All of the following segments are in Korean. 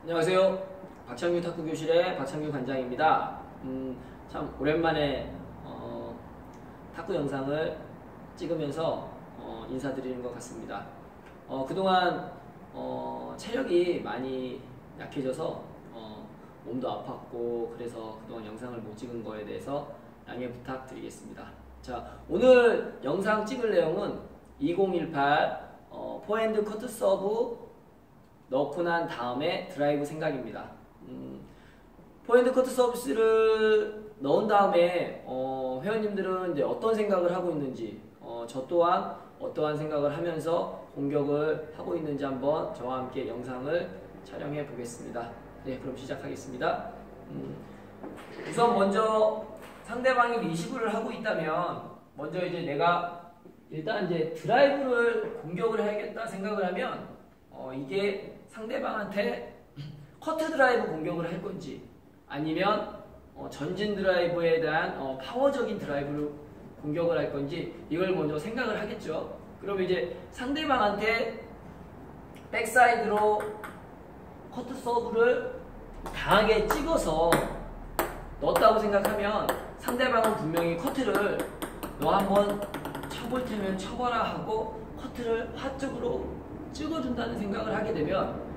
안녕하세요. 박창규 탁구 교실의 박창규 관장입니다. 음, 참 오랜만에 어, 탁구 영상을 찍으면서 어, 인사드리는 것 같습니다. 어, 그동안 어, 체력이 많이 약해져서 어, 몸도 아팠고 그래서 그동안 영상을 못 찍은 거에 대해서 양해 부탁드리겠습니다. 자 오늘 영상 찍을 내용은 2018 어, 포핸드 커트 서브 넣고 난 다음에 드라이브 생각입니다. 음, 포핸드 커트 서비스를 넣은 다음에 어, 회원님들은 이제 어떤 생각을 하고 있는지 어, 저 또한 어떠한 생각을 하면서 공격을 하고 있는지 한번 저와 함께 영상을 촬영해 보겠습니다. 네, 그럼 시작하겠습니다. 음, 우선 먼저 상대방이 리시브를 하고 있다면 먼저 이제 내가 일단 이제 드라이브를 공격을 해야겠다 생각을 하면 어, 이게 상대방한테 커트 드라이브 공격을 할 건지 아니면 어, 전진 드라이브에 대한 어, 파워적인 드라이브를 공격을 할 건지 이걸 먼저 생각을 하겠죠. 그럼 이제 상대방한테 백사이드로 커트 서브를 강하게 찍어서 넣었다고 생각하면 상대방은 분명히 커트를 너 한번 쳐볼 테면 쳐봐라 하고 커트를 화쪽으로 찍어준다는 생각을 하게 되면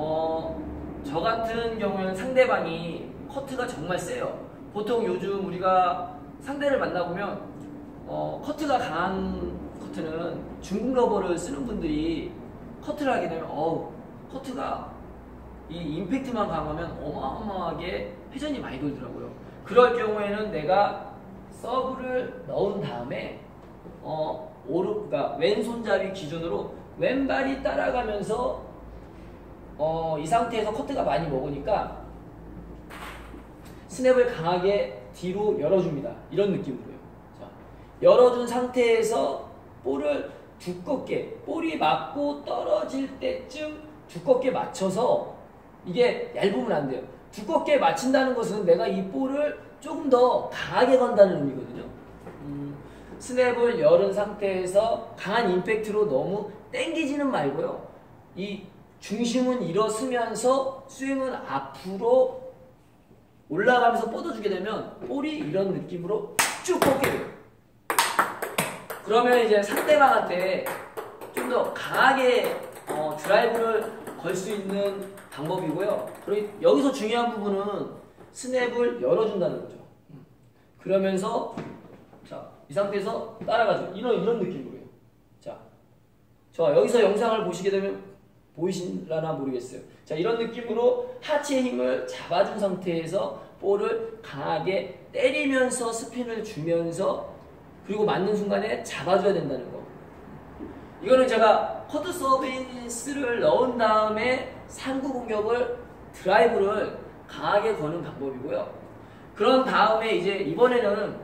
어, 저 같은 경우에는 상대방이 커트가 정말 세요. 보통 요즘 우리가 상대를 만나보면 어, 커트가 강한 커트는 중국 러버를 쓰는 분들이 커트를 하게 되면 어우 커트가 이 임팩트만 강하면 어마어마하게 회전이 많이 돌더라고요. 그럴 경우에는 내가 서브를 넣은 다음에 어, 오른 그러니까 왼손잡이 기준으로 왼발이 따라가면서 어, 이 상태에서 커트가 많이 먹으니까 스냅을 강하게 뒤로 열어줍니다. 이런 느낌으로요. 자, 열어준 상태에서 볼을 두껍게 볼이 맞고 떨어질 때쯤 두껍게 맞춰서 이게 얇으면 안 돼요. 두껍게 맞춘다는 것은 내가 이 볼을 조금 더 강하게 건다는 의미거든요. 음, 스냅을 열은 상태에서 강한 임팩트로 너무 땡기지는 말고요. 이 중심은 일어서면서 스윙은 앞으로 올라가면서 뻗어주게 되면 볼이 이런 느낌으로 쭉 뻗게 돼요. 그러면 이제 상대방한테 좀 더 강하게 어, 드라이브를 걸 수 있는 방법이고요. 그리고 여기서 중요한 부분은 스냅을 열어준다는 거죠. 그러면서 자, 이 상태에서 따라가죠. 이런 이런 느낌으로요. 자, 저 여기서 영상을 보시게 되면 보이실라나 모르겠어요. 자, 이런 느낌으로 하체 힘을 잡아준 상태에서 볼을 강하게 때리면서 스핀을 주면서 그리고 맞는 순간에 잡아줘야 된다는 거. 이거는 제가 커트 서비스를 넣은 다음에 상구 공격을 드라이브를 강하게 거는 방법이고요. 그런 다음에 이제 이번에는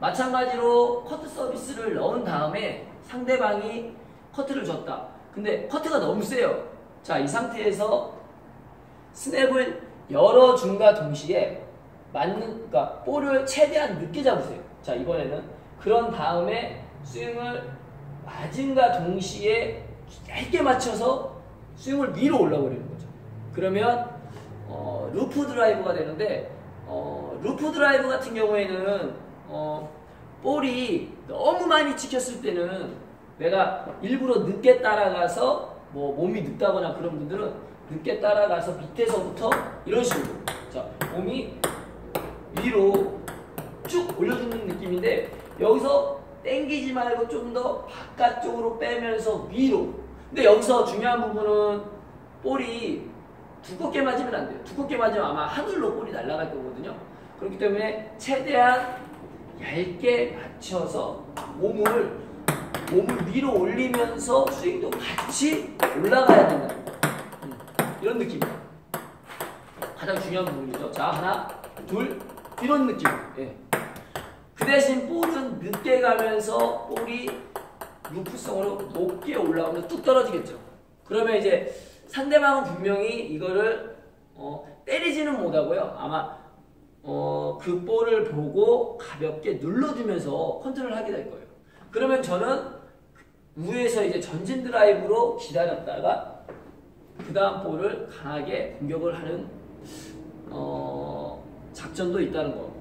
마찬가지로 커트 서비스를 넣은 다음에 상대방이 커트를 줬다. 근데 커트가 너무 세요. 자, 이 상태에서 스냅을 열어준과 동시에 맞는, 그러니까 볼을 최대한 늦게 잡으세요. 자, 이번에는 그런 다음에 스윙을 맞은과 동시에 얇게 맞춰서 스윙을 위로 올라버리는 거죠. 그러면 어, 루프 드라이브가 되는데 어, 루프 드라이브 같은 경우에는 어, 볼이 너무 많이 찍혔을 때는 내가 일부러 늦게 따라가서 뭐 몸이 늦다거나 그런 분들은 늦게 따라가서 밑에서부터 이런 식으로. 자 몸이 위로 쭉 올려주는 느낌인데 여기서 땡기지 말고 좀 더 바깥쪽으로 빼면서 위로. 근데 여기서 중요한 부분은 볼이 두껍게 맞으면 안 돼요. 두껍게 맞으면 아마 하늘로 볼이 날아갈 거거든요. 그렇기 때문에 최대한 얇게 맞춰서 몸을 몸을 위로 올리면서 스윙도 같이 올라가야 된다. 음, 이런 느낌. 가장 중요한 부분이죠. 자, 하나, 둘, 이런 느낌. 예. 그 대신 볼은 늦게 가면서 볼이 루프성으로 높게 올라오면서 뚝 떨어지겠죠. 그러면 이제 상대방은 분명히 이거를 어, 때리지는 못하고요. 아마 어, 그 볼을 보고 가볍게 눌러주면서 컨트롤 하게 될 거예요. 그러면 저는 위에서 이제 전진 드라이브로 기다렸다가 그 다음 볼을 강하게 공격을 하는 어, 작전도 있다는 거.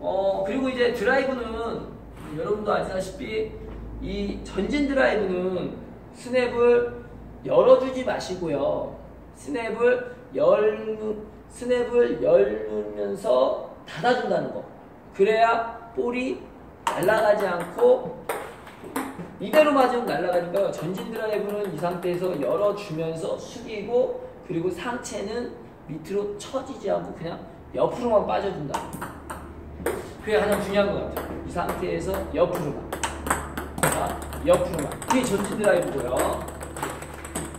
어, 그리고 이제 드라이브는 여러분도 아시다시피 이 전진 드라이브는 스냅을 열어주지 마시고요. 스냅을 열 스냅을 열면서 닫아준다는 거. 그래야 볼이 날아가지 않고 이대로 맞으면 날아가니까 전진 드라이브는 이 상태에서 열어주면서 숙이고 그리고 상체는 밑으로 처지지 않고 그냥 옆으로만 빠져준다. 그게 가장 중요한 것 같아요. 이 상태에서 옆으로만. 자, 옆으로만. 그게 전진 드라이브고요.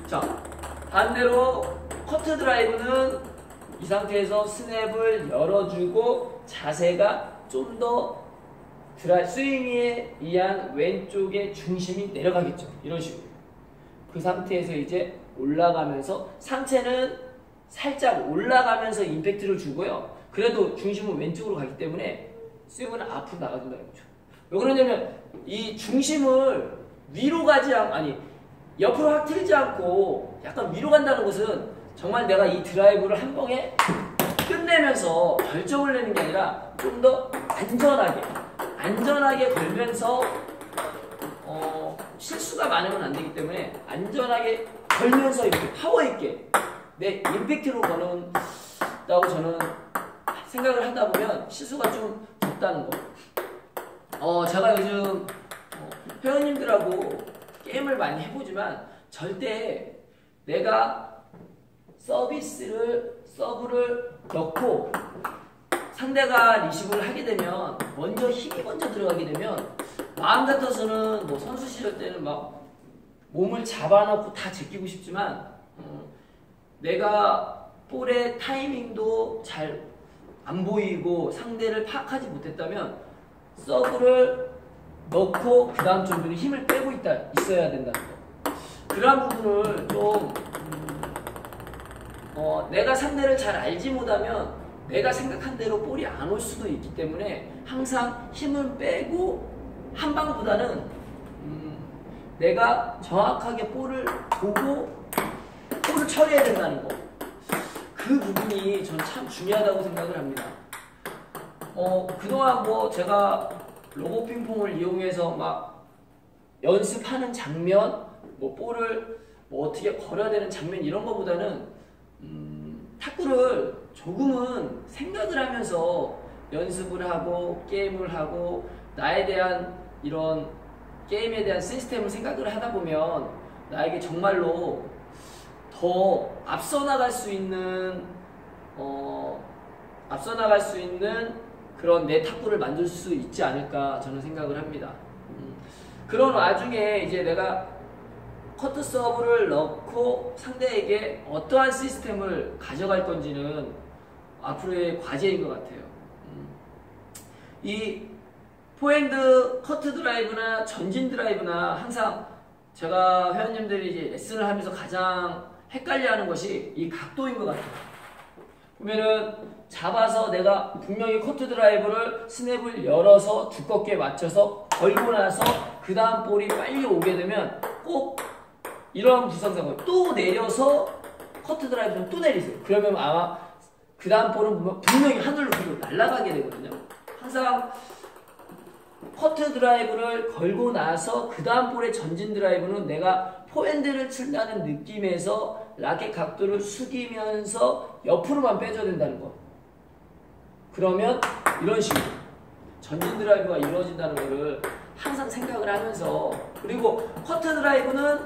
자, 반대로 커트 드라이브는 이 상태에서 스냅을 열어주고 자세가 좀더 드라이 스윙에 의한 왼쪽의 중심이 내려가겠죠. 이런 식으로. 그 상태에서 이제 올라가면서 상체는 살짝 올라가면서 임팩트를 주고요. 그래도 중심은 왼쪽으로 가기 때문에 스윙은 앞으로 나가준다는 거죠. 왜 그러냐면 이 중심을 위로 가지 않 아니 옆으로 확 틀지 않고 약간 위로 간다는 것은 정말 내가 이 드라이브를 한 방에 끝내면서 결정을 내는 게 아니라 좀 더 안전하게 안전하게 걸면서 어, 실수가 많으면 안 되기 때문에 안전하게 걸면서 이렇게 파워 있게 내 임팩트로 거는다고 저는 생각을 하다 보면 실수가 좀 적다는 거. 어, 제가 요즘 어, 회원님들하고 게임을 많이 해보지만 절대 내가 서비스를 서브를 넣고 상대가 리시브를 하게 되면 먼저 힘이 먼저 들어가게 되면 마음 같아서는 뭐 선수 시절 때는 막 몸을 잡아놓고 다 제끼고 싶지만 어, 내가 볼의 타이밍도 잘 안 보이고 상대를 파악하지 못했다면 서브를 넣고 그 다음 정도는 힘을 빼고 있다 있어야 된다는 거. 그러한 부분을 좀 음, 어, 내가 상대를 잘 알지 못하면 내가 생각한 대로 볼이 안 올 수도 있기 때문에 항상 힘을 빼고 한 방보다는 음, 내가 정확하게 볼을 보고 볼을 처리해야 된다는 거. 그 부분이 전 참 중요하다고 생각을 합니다. 어, 그동안 뭐 제가 로고 핑퐁을 이용해서 막 연습하는 장면, 뭐 볼을 뭐 어떻게 걸어야 되는 장면 이런 거보다는 음, 탁구를 조금은 생각을 하면서 연습을 하고 게임을 하고 나에 대한 이런 게임에 대한 시스템을 생각을 하다 보면 나에게 정말로 더 앞서 나갈 수 있는 어, 앞서 나갈 수 있는 그런 내 탁구를 만들 수 있지 않을까 저는 생각을 합니다. 음, 그런 와중에 이제 내가 커트 서브를 넣고 상대에게 어떠한 시스템을 가져갈 건지는 앞으로의 과제인 것 같아요. 음, 이 포핸드 커트 드라이브나 전진 드라이브나 항상 제가 회원님들이 이제 레슨을 하면서 가장 헷갈려하는 것이 이 각도인 것 같아요. 보면은 잡아서 내가 분명히 커트 드라이브를 스냅을 열어서 두껍게 맞춰서 걸고 나서 그 다음 볼이 빨리 오게 되면 꼭 이런 부상상을 또 내려서 커트 드라이브를 또 내리세요. 그러면 아마 그 다음 볼은 보면 분명히 하늘로 위로 날아가게 되거든요. 항상 커트 드라이브를 걸고 나서 그 다음 볼의 전진 드라이브는 내가 포핸드를 친다는 느낌에서 라켓 각도를 숙이면서 옆으로만 빼줘야 된다는 거. 그러면 이런 식으로 전진 드라이브가 이루어진다는 것을 항상 생각을 하면서 그리고 커트 드라이브는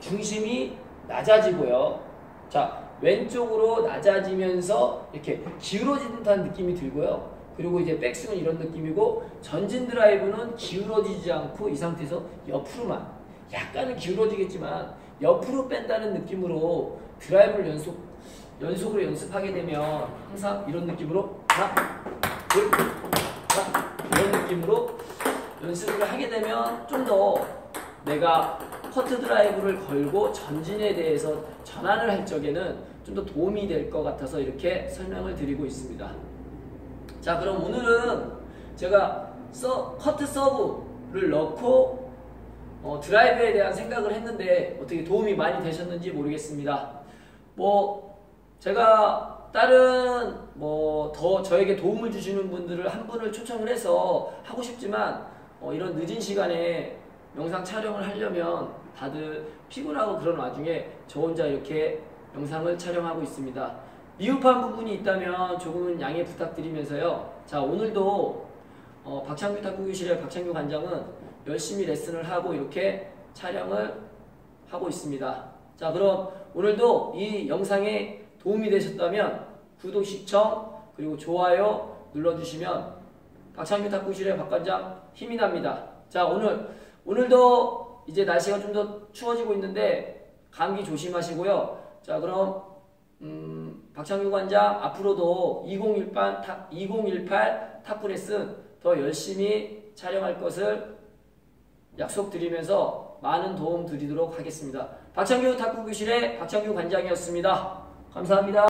중심이 낮아지고요. 자 왼쪽으로 낮아지면서 이렇게 기울어진 듯한 느낌이 들고요. 그리고 이제 백스윙은 이런 느낌이고 전진 드라이브는 기울어지지 않고 이 상태에서 옆으로만 약간은 기울어지겠지만 옆으로 뺀다는 느낌으로 드라이브를 연속 연속으로 연습하게 되면 항상 이런 느낌으로 하나 둘 하나 이런 느낌으로 연습을 하게 되면 좀 더 내가 커트 드라이브를 걸고 전진에 대해서 전환을 할 적에는 좀 더 도움이 될 것 같아서 이렇게 설명을 드리고 있습니다. 자 그럼 오늘은 제가 서, 커트 서브를 넣고 어, 드라이브에 대한 생각을 했는데 어떻게 도움이 많이 되셨는지 모르겠습니다. 뭐 제가 다른 뭐 더 저에게 도움을 주시는 분들을 한 분을 초청을 해서 하고 싶지만 어, 이런 늦은 시간에 영상 촬영을 하려면 다들 피곤하고 그런 와중에 저 혼자 이렇게 영상을 촬영하고 있습니다. 미흡한 부분이 있다면 조금은 양해 부탁드리면서요. 자 오늘도 어, 박창규 탁구교실의 박창규 관장은 열심히 레슨을 하고 이렇게 촬영을 하고 있습니다. 자 그럼 오늘도 이 영상에 도움이 되셨다면 구독, 시청 그리고 좋아요 눌러주시면 박창규 탁구실의 박관장 힘이 납니다. 자 오늘 오늘도 이제 날씨가 좀 더 추워지고 있는데 감기 조심하시고요. 자 그럼 음, 박창규 관장 앞으로도 2018 탁, 2018 탁구 레슨 더 열심히 촬영할 것을 약속드리면서 많은 도움 드리도록 하겠습니다. 박창규 탁구 교실의 박창규 관장이었습니다. 감사합니다.